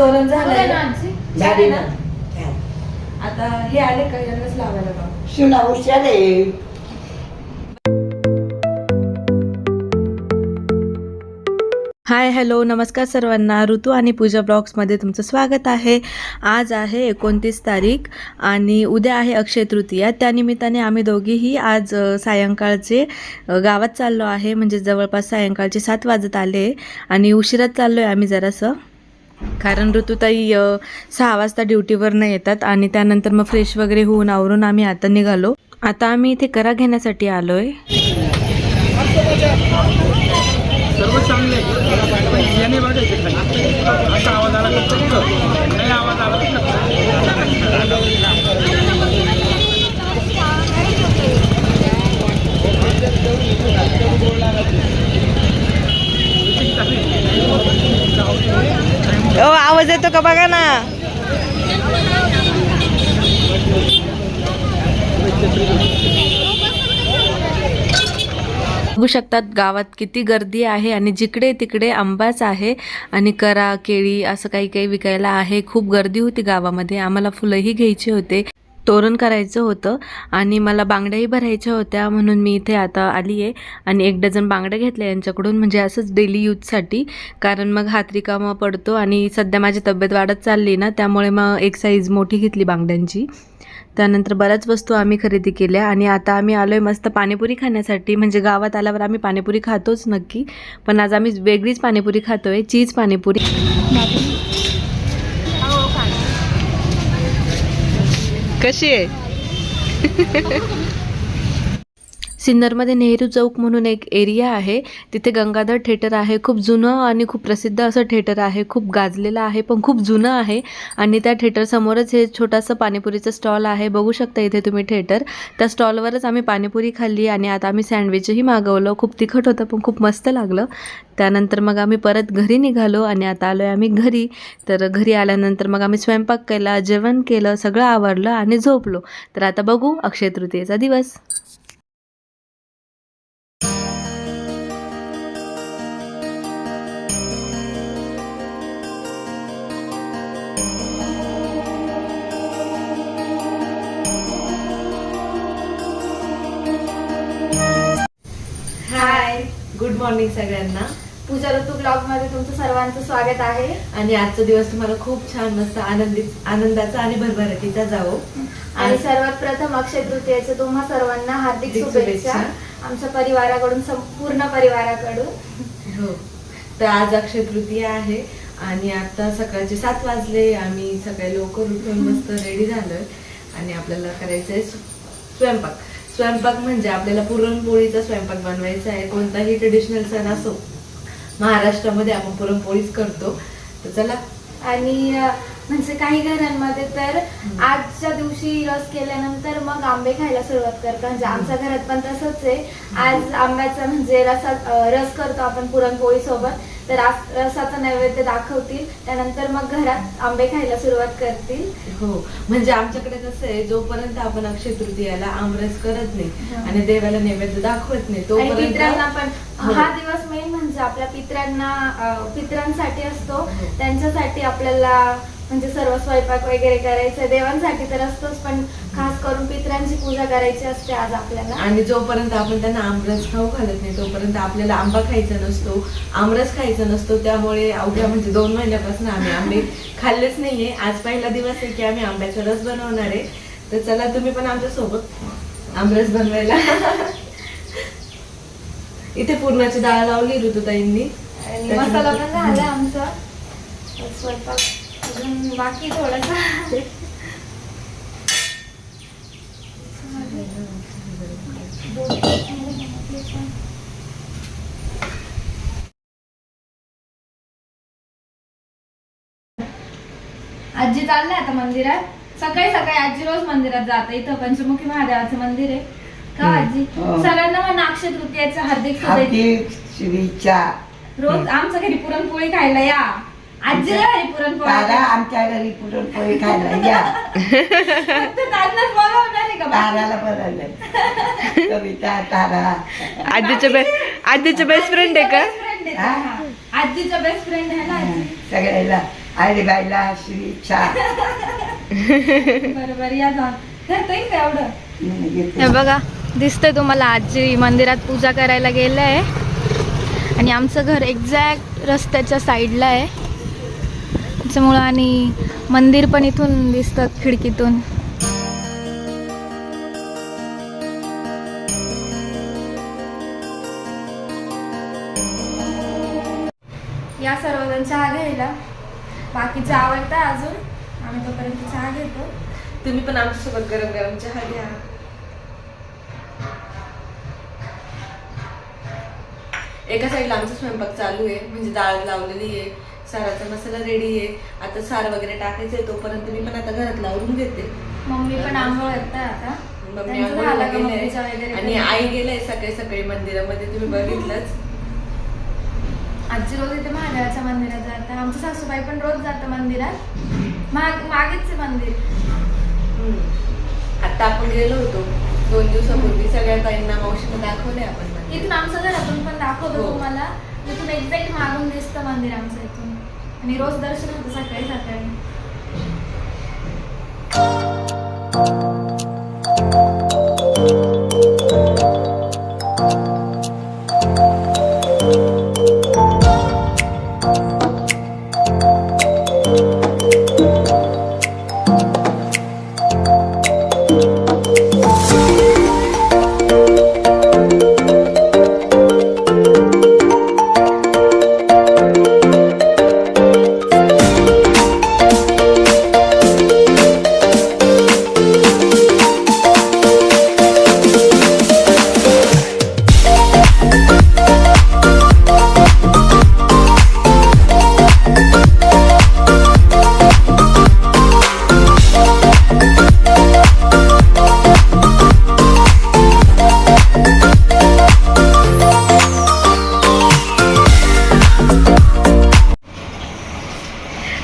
तोरण झालंय. झालं ना? झाले ना. आता हे आले का यांनाच लावायला का हुशार आहे हाय हॅलो नमस्कार सर्वांना. ऋतू आणि पूजा ब्लॉग्समध्ये तुमचं स्वागत आहे. आज आहे एकोणतीस तारीख आणि उद्या आहे अक्षय तृतीया. त्यानिमित्ताने आम्ही दोघीही आज सायंकाळचे गावात चाललो आहे. म्हणजे जवळपास सायंकाळचे सात वाजत आले आणि उशिरात चाललो आहे आम्ही जरासं. कारण ऋतुताई सहा वाजता ड्युटीवरनं येतात आणि त्यानंतर मग फ्रेश वगैरे होऊन आवरून आम्ही आता निघालो. आता आम्ही इथे करा घेण्यासाठी आलो आहे सर्व हो आवाज येतो का? बघा ना. बघू शकतात गावात किती गर्दी आहे आणि जिकडे तिकडे आंबाच आहे आणि करा केळी असं काही काही विकायला आहे. खूप गर्दी होती गावामध्ये. आम्हाला फुलंही घ्यायची होते. तोरण करायचं होतं आणि मला बांगड्याही भरायच्या होत्या म्हणून मी इथे आता आली आहे. आणि एक डझन बांगड्या घेतल्या यांच्याकडून म्हणजे असंच डेली यूजसाठी कारण मग हात रिकामा पडतो आणि सध्या माझी तब्येत वाढत चालली ना त्यामुळे मग एक साईज मोठी घेतली बांगड्यांची. त्यानंतर बऱ्याच वस्तू आम्ही खरेदी केल्या आणि आता आम्ही आलो आहे मस्त पाणीपुरी खाण्यासाठी. म्हणजे गावात आल्यावर आम्ही पाणीपुरी खातोच नक्की. पण आज आम्ही वेगळीच पाणीपुरी खातो आहे चीज पाणीपुरी. कशी आहे? सिन्नरमध्ये नेहरू चौक म्हणून एक एरिया आहे. तिथे गंगाधर थिएटर आहे. खूप जुनं आणि खूप प्रसिद्ध असं थिएटर आहे. खूप गाजलेलं आहे पण खूप जुनं आहे. आणि त्या थिएटरसमोरच हे छोटंसं पाणीपुरीचं स्टॉल आहे. बघू शकता इथे तुम्ही थिएटर. त्या स्टॉलवरच आम्ही पाणीपुरी खाल्ली आणि आता आम्ही सँडविचही मागवलं. खूप तिखट होतं पण खूप मस्त लागलं. त्यानंतर मग आम्ही परत घरी निघालो आणि आता आलो आहे आम्ही घरी. तर घरी आल्यानंतर मग आम्ही स्वयंपाक केला जेवण केलं सगळं आवडलं आणि झोपलो. तर आता बघू अक्षय तृतीयेचा दिवस. मॉर्निंग सगळ्यांना. पूजा ऋतू ब्लॉगमध्ये तुमचं सर्वांचं स्वागत आहे. आणि आजचा दिवस तुम्हाला खूप छान मस्त आनंदित आनंदाचा आणि भरभराटीचा जावो. आणि सर्वात प्रथम अक्षय तृतीयेच्या तुम्हा सर्वांना हार्दिक शुभेच्छा. आमच्या परिवाराकडून संपूर्ण परिवाराकडून. हो. तर आज अक्षय तृतीया आहे. आणि आता सकाळचे सात वाजले. आम्ही सकाळी लवकर उठून मस्त रेडी झालोय. आणि आपल्याला करायचंय स्व- स्वयंपाक. स्वयंपाक म्हणजे आपल्याला पुरणपोळीचा स्वयंपाक बनवायचा आहे. कोणताही ट्रेडिशनल सण असो महाराष्ट्रामध्ये आपण पुरणपोळीच करतो. तर चला. आणि म्हणजे काही घरांमध्ये तर आजच्या दिवशी रस केल्यानंतर मग आंबे खायला सुरुवात करतात म्हणजे आमच्या घरात पण तसंच आहे. आज आंब्याचा म्हणजे रसा अं, रस करतो आपण पुरणपोळी सोबत तर आज रसाचा नैवेद्य दाखवतील. त्यानंतर मग घरात आंबे खायला सुरुवात करतील. हो. म्हणजे आमच्याकडे कसं आहे जोपर्यंत आपण अक्षय तृतीयाला आमरस करत नाही. आणि देवाला नैवेद्य दाखवत नाही आणि पित्रांना तोपर्यंत पण हो. हा दिवस मेन म्हणजे आपल्या पित्रांना अं, पित्रांसाठी असतो. हो. त्यांच्यासाठी आपल्याला म्हणजे सर्व स्वयंपाक वगैरे करायचं देवांसाठी तर असतोच पण खास करून पित्रांची पूजा करायची असते आज आपल्याला. आणि जोपर्यंत आपण त्यांना आमरस खाऊ घालत नाही तोपर्यंत आपल्याला आंबा खायचा नसतो आमरस खायचा नसतो त्यामुळे अवघ्या म्हणजे दोन महिन्यापासून आम्ही आंबे खाल्लेच नाहीये. आज पहिला दिवस आहे की आम्ही आंब्याचा रस बनवणार आहे. तर चला तुम्ही पण आमच्यासोबत आमरस बनवायला. इथे पूर्णाची डाळ लावली ऋतुताईंनी. आणि मसाला पण झाला आमचा. स्वयंपाक अजून बाकी थोडासा आजी चालले आता मंदिरात. सकाळी सकाळी आजी रोज मंदिरात जाते. इथं पंचमुखी महादेवाचं मंदिर आहे. का आजी? हो. सगळ्यांना म्हणा अक्षय हार्दिक शुभेच्छा. हार्दिक शुभेच्छा. रोज आमच्या घरी पुरणपोळी खायला या. पुरणपोळी तारा आमच्या घरी पुरणपोळी खायला या. आहे का? ताराला बनवलं कविता तारा. आजीचं बे आजीचं बेस्ट फ्रेंड आहे का? आहे हा? हा. आजीचा बेस्ट फ्रेंड आहे ना आजी? सगळ्याला. आले बायला बरोबर या जा. करता येईल का एवढं. हे बघा दिसतंय तुम्हाला आजी मंदिरात पूजा करायला गेलं आहे आणि आमचं घर एक्झॅक्ट रस्त्याच्या साईडला आहे. त्याच्यामुळं आणि मंदिर पण इथून दिसतं खिडकीतून. या सर्वजण चहा घ्यायला. बाकीचं आवडता अजून? आम्ही तोपर्यंत चहा घेतो. तुम्ही पण आमच्यासोबत गरम गरम चहा घ्या. एका साईडला आमचा स्वयंपाक चालू आहे म्हणजे डाळ लावलेली आहे. साराचा मसाला रेडी आहे. आता सार वगैरे टाकायचं आहे तोपर्यंत मी पण आता घरात लावून घेते. मम्मी पण आंघोळ आता. मम्मी गेले आणि? आई गेले सकाळी सकाळी मंदिरामध्ये तुम्ही बघितलंच. आजी रोज इथे महादेवाच्या मंदिरात जातात आमच्या सासूबाई पण रोज जातं मंदिरात. माग मागेच मंदिर. आता आपण गेलो होतो. दोन दिवसापूर्वी सगळ्या ताईंना मावशीला दाखवले आपण. इथून आमचं घरातून पण दाखवतो हो. तुम्हाला. इथून एक्झॅक्ट मागून दिसतं मंदिर आमचं इथून. आणि रोज दर्शन होतं सकाळी सकाळी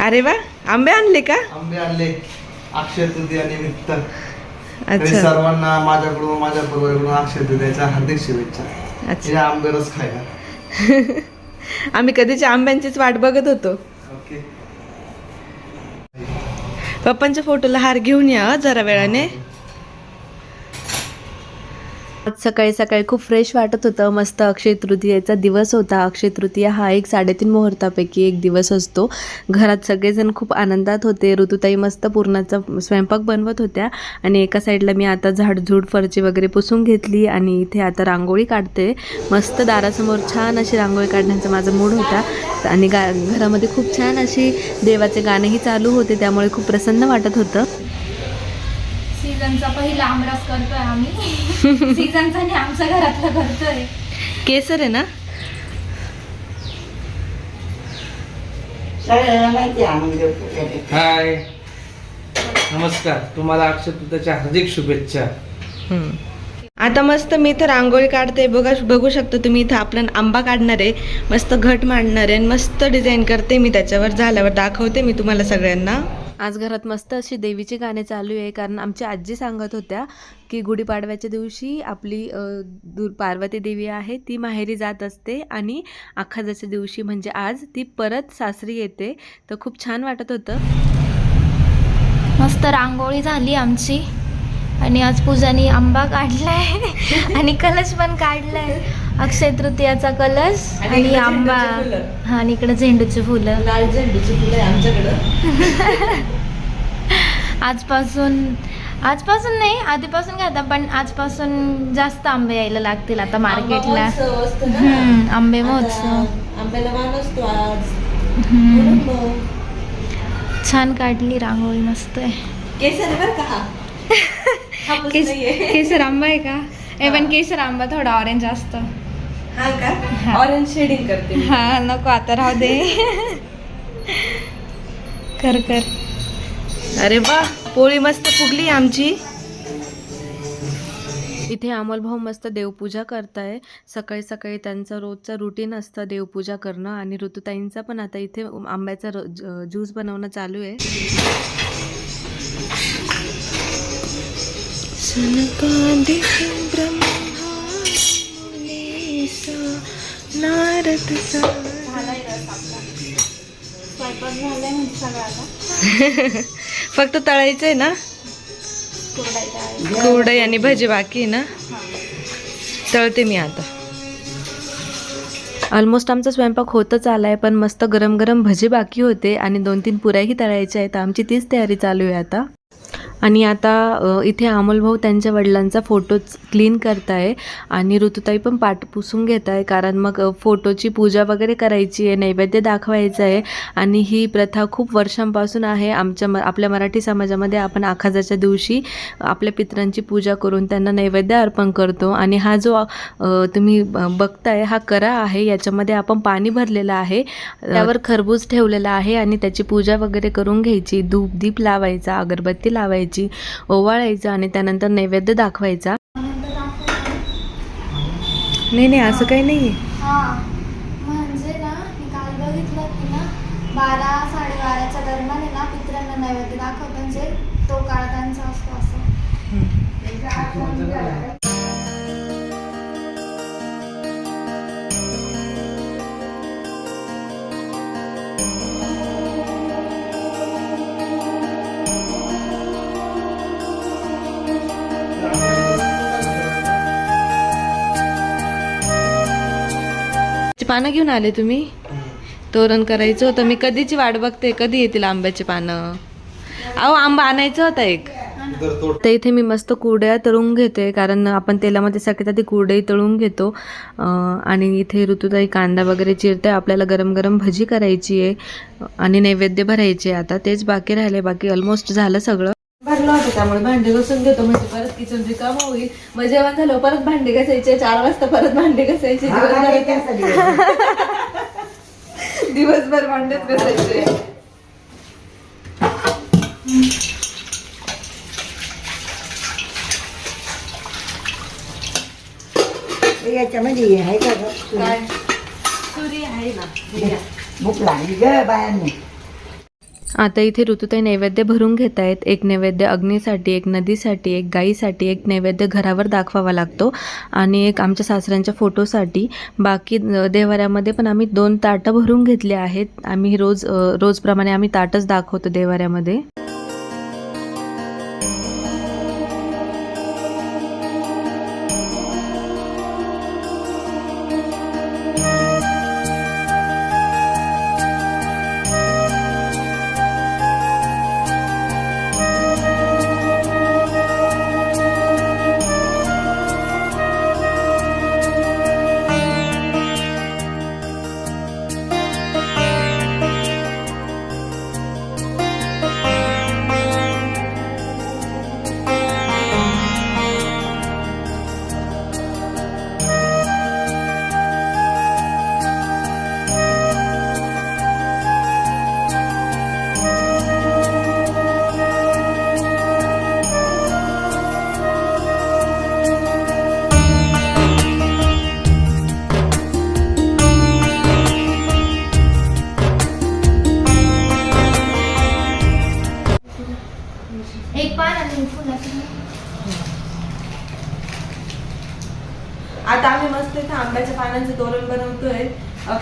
अरे वा आंबे आणले का? आंबे आणले. अक्षय तृतीया निमित्त. अच्छा. सर्वांना माझ्याकडून माझ्या परिवाराकडून अक्षय तृतीयाच्या हार्दिक शुभेच्छा. अच्छा. आंबे रस खायला. आम्ही कधीची आंब्यांचीच वाट बघत होतो. पप्पांच्या फोटोला हार घेऊन या जरा वेळाने. सकाळी सकाळी खूप फ्रेश वाटत होतं. मस्त अक्षय तृतीयेचा दिवस होता. अक्षय तृतीया हा एक साडेतीन मुहूर्तापैकी एक दिवस असतो. घरात सगळेजण खूप आनंदात होते. ऋतुताई मस्त पूर्णाचा स्वयंपाक बनवत होत्या आणि एका साईडला मी आता झाडझूड फरची वगैरे पुसून घेतली आणि इथे आता रांगोळी काढते. मस्त दारासमोर छान अशी रांगोळी काढण्याचा माझा मूड होता. आणि गा घरामध्ये खूप छान अशी देवाचे गाणेही चालू होते. त्यामुळे खूप प्रसन्न वाटत होतं. सीझनचा पहिला आमरस करतोय आम्ही. सीझनचा आणि आमच्या घरातलं करतोय. केसर आहे ना. हाय. नमस्कार. तुम्हाला अक्षय तृतीयाच्या हार्दिक शुभेच्छा. हम्म. आता मस्त मी इथं रांगोळी काढते. बघा बघू शकता तुम्ही इथं आपला आंबा काढणार आहे. मस्त घट मांडणार आहे आणि मस्त डिझाईन करते मी त्याच्यावर. झाल्यावर दाखवते मी तुम्हाला सगळ्यांना. आज घरात मस्त अशी देवीची गाणे चालू आहे कारण आमची आजी सांगत होत्या की गुढीपाडव्याच्या दिवशी आपली दूर पार्वती देवी आहे ती माहेरी जात असते आणि अख्खाजाच्या दिवशी म्हणजे आज ती परत सासरी येते. तर खूप छान वाटत होतं. मस्त रांगोळी झाली आमची आणि आज पूजानी आंबा काढला आहे आणि कलश पण काढला आहे अक्षय तृतीयाचा कलश आणि आंबा. हा आणि इकडे झेंडूची फुलं. लाल झेंडूची फुलं आमच्याकडं. आजपासून आजपासून नाही आधीपासून घेता पण आजपासून जास्त आंबे यायला लागतील आता मार्केटला. आंबा महोत्सव. आता आंब्याला आज. छान काढली रांगोळी मस्त आहे. केसर आंबा आहे का? ए पण केसर आंबा थोडा ऑरेंज असतो. हा का? ऑरेंज शेडिंग करते मी. हा नको आता राहू दे. कर कर. अरे वा पोळी मस्त फुगली आमची. इथे अमोल भाऊ मस्त देवपूजा करताय. सकाळी सकाळी त्यांचं रोजचं रुटीन असतं देवपूजा करणं आणि ऋतुताईंचा पण आता इथे आंब्याचा ज्यूस बनवणं चालू आहे. नारद झालाय म्हणजे सगळं फक्त तळायचंय ना? कुरडाई कुरडई आणि भजी बाकी आहे ना? तळते मी आता. ऑलमोस्ट आमचा स्वयंपाक होतच आला आहे पण मस्त गरम गरम भजी बाकी होते आणि दोन तीन पुऱ्याही तळायच्या आहेत. आमची तीच तयारी चालू आहे आता. आणि आता इथे अमोलभाऊ त्यांच्या वडिलांचा फोटोच क्लीन करताय आणि ऋतुताई पण पाठ पुसून घेत आहे कारण मग फोटोची पूजा वगैरे करायची आहे नैवेद्य दाखवायचं आहे आणि ही प्रथा खूप वर्षांपासून आहे. आमच्या म आपल्या मराठी समाजामध्ये आपण आखाजाच्या दिवशी आपल्या पितरांची पूजा करून त्यांना नैवेद्य अर्पण करतो आणि हा जो तुम्ही ब- बघताय हा करा आहे. याच्यामध्ये आपण पाणी भरलेलं आहे. त्यावर खरबूज ठेवलेला आहे आणि त्याची पूजा वगैरे करून घ्यायची. धूप दीप लावायचा अगरबत्ती लावायची. ओवाळायचं आणि त्यानंतर नैवेद्य दाखवायचा. नाही नाही असं काही नाही हा म्हणजे ना मी काल बघितलं की ना बारा साडेबाराच्या दरम्यान आहे ना पित्रांना नैवेद्य दाखवत म्हणजे तो काळ त्यांचा असतो असं. पानं घेऊन आले तुम्ही? तोरण करायचं होतं. मी कधीची वाट बघते? कधी येतील आंब्याचे पानं? अहो आंबा आणायचा होता एक. तर इथे मी मस्त कुरड्या तळून घेते कारण आपण तेलामध्ये सगळ्यात आधी कुरडई तळून घेतो. आणि इथे ऋतुताई कांदा वगैरे चिरते आपल्याला गरम गरम भजी करायची आहे. आणि नैवेद्य भरायचे आता. तेच बाकी राहिले. बाकी ऑलमोस्ट झालं सगळं. भरलं होतं त्यामुळे भांडे घासून घेतो. म्हणजे परत किचन रिकाम होईल. मग जेवण झालं परत भांडे घासायचे. चार वाजता परत भांडे घासायचे. दिवसभर दिवसभर भांडेच घासायचे. याच्यामध्ये आहे का गं? काय? सुरी आहे ना भूक लागली ग बायांनी. आता इथे ऋतुताई नैवेद्य भरून घेत आहेत एक नैवेद्य अग्नीसाठी एक नदीसाठी एक गाईसाठी एक नैवेद्य घरावर दाखवावा लागतो आणि एक आमच्या सासऱ्यांच्या फोटोसाठी. बाकी देवाऱ्यामध्ये पण आम्ही दोन ताटं भरून घेतले आहेत. आम्ही रोज रोजप्रमाणे आम्ही ताटच दाखवतो देवाऱ्यामध्ये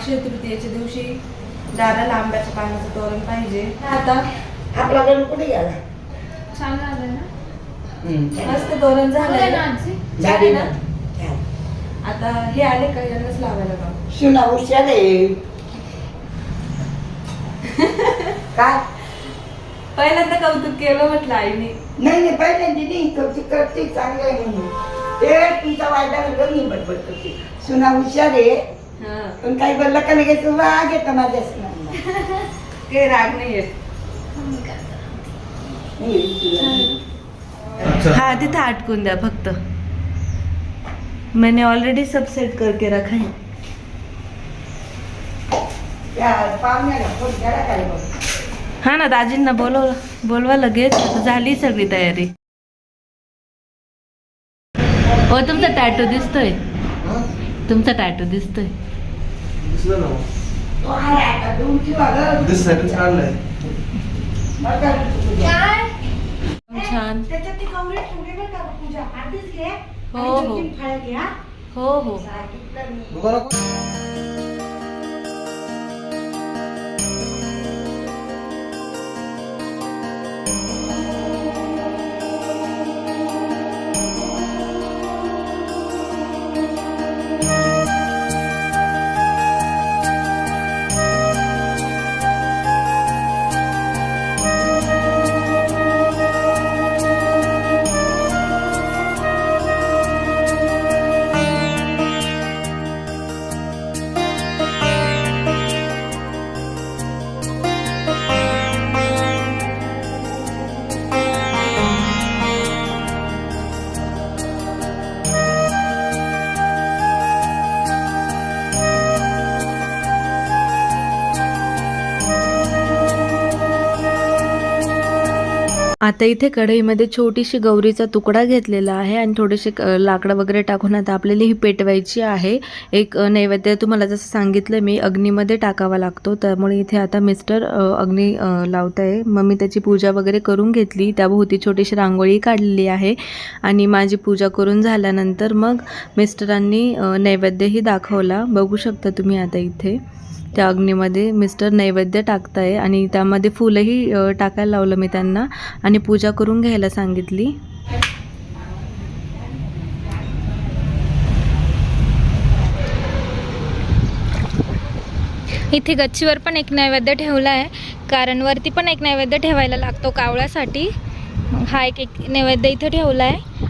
अक्षय तृतीयेच्या दिवशी दाराला आंब्याच्या पानाचं तोरण पाहिजे. आता आपला गण कुठे गेला? छान झालं ना. मस्त तोरण ना झालंय आजी झाली ना. आता हे आले का यांनाच लावायला का सुना हुशार आहे काय? पहिल्यांदा कौतुक केलं म्हटलं आईने. नाही नाही पहिल्यांदा नाही. कौतुक करते चांगलं आहे म्हणून. ते तिचा वायदा गमी बडबड करते. सुना हुशार आहे पण काही बोललं का लगेच राग येतो माझ्या राग नाही येत. हा तिथं अटकून द्या फक्त. मैंने ऑलरेडी सब सेट करके रखा है. हा ना दाजींना बोलव बोलवा लगेच. आता झाली सगळी तयारी. हो तुमचा टॅटो दिसतोय. तुमचा टॅटो दिसतोय. दिसलं ना. काय छान हो, हो. फळं घे, हा? हो आता इथे कढईमध्ये छोटीशी गौरीचा तुकडा घेतलेला आहे आणि थोडेसे क- लाकडं वगैरे टाकून आता आपल्याला ही पेटवायची आहे. एक नैवेद्य तुम्हाला जसं सांगितलं मी अग्नीमध्ये टाकावा लागतो. त्यामुळे इथे आता मिस्टर अग्नी लावत आहे मग मी त्याची पूजा वगैरे करून घेतली. त्याभोवती छोटीशी रांगोळी काढलेली आहे. आणि माझी पूजा करून झाल्यानंतर मग मिस्टरांनी नैवेद्यही दाखवला. बघू शकता तुम्ही आता इथे. त्या अग्नीमध्ये मिस्टर नैवेद्य टाकताय आणि त्यामध्ये फुलंही टाकायला लावलं मी त्यांना आणि पूजा करून घ्यायला सांगितली. इथे गच्चीवर पण एक नैवेद्य ठेवला आहे. कारण वरती पण एक नैवेद्य ठेवायला लागतो कावळ्यासाठी. हा एक एक नैवेद्य इथे ठेवला आहे.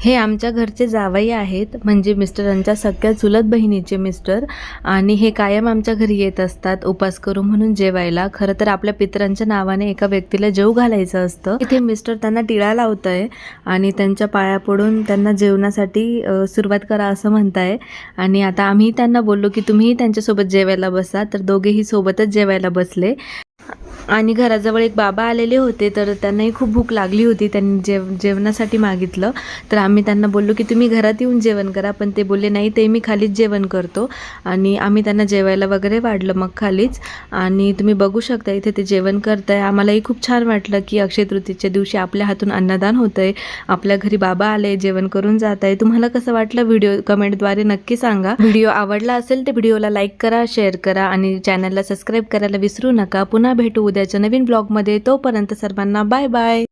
हे आमच्या घरचे जावई आहेत म्हणजे मिस्टरांच्या सगळ्या चुलत बहिणीचे मिस्टर आणि हे कायम आमच्या घरी येत असतात उपास करू म्हणून जेवायला. खरं तर आपल्या पितरांच्या नावाने एका व्यक्तीला जेव घालायचं असतं. इथे मिस्टर त्यांना टिळा लावत आहे आणि त्यांच्या पाया पडून त्यांना जेवणासाठी सुरुवात करा असं म्हणताय. आणि आता आम्ही त्यांना बोललो की तुम्हीही त्यांच्यासोबत जेवायला बसा. तर दोघेही सोबतच जेवायला बसले. आणि घराजवळ एक बाबा आलेले होते तर त्यांनाही खूप भूक लागली होती त्यांनी जेव जेवणासाठी मागितलं. तर आम्ही त्यांना बोललो की तुम्ही घरात येऊन जेवण करा. पण ते बोलले नाही ते मी खालीच जेवण करतो. आणि आम्ही त्यांना जेवायला वगैरे वाढलं मग खालीच. आणि तुम्ही बघू शकता इथे ते जेवण करताय. आम्हालाही खूप छान वाटलं की अक्षय तृतीयेच्या दिवशी आपल्या हातून अन्नदान होतं आहे आपल्या घरी बाबा आले जेवण करून जात आहे तुम्हाला कसं वाटलं? व्हिडिओ कमेंटद्वारे नक्की सांगा. व्हिडिओ आवडला असेल तर व्हिडिओला लाईक करा शेअर करा आणि चॅनलला सबस्क्राईब करायला विसरू नका. पुन्हा भेटू उद्याच्या नवीन ब्लॉगमध्ये तोपर्यंत सर्वांना बाय बाय.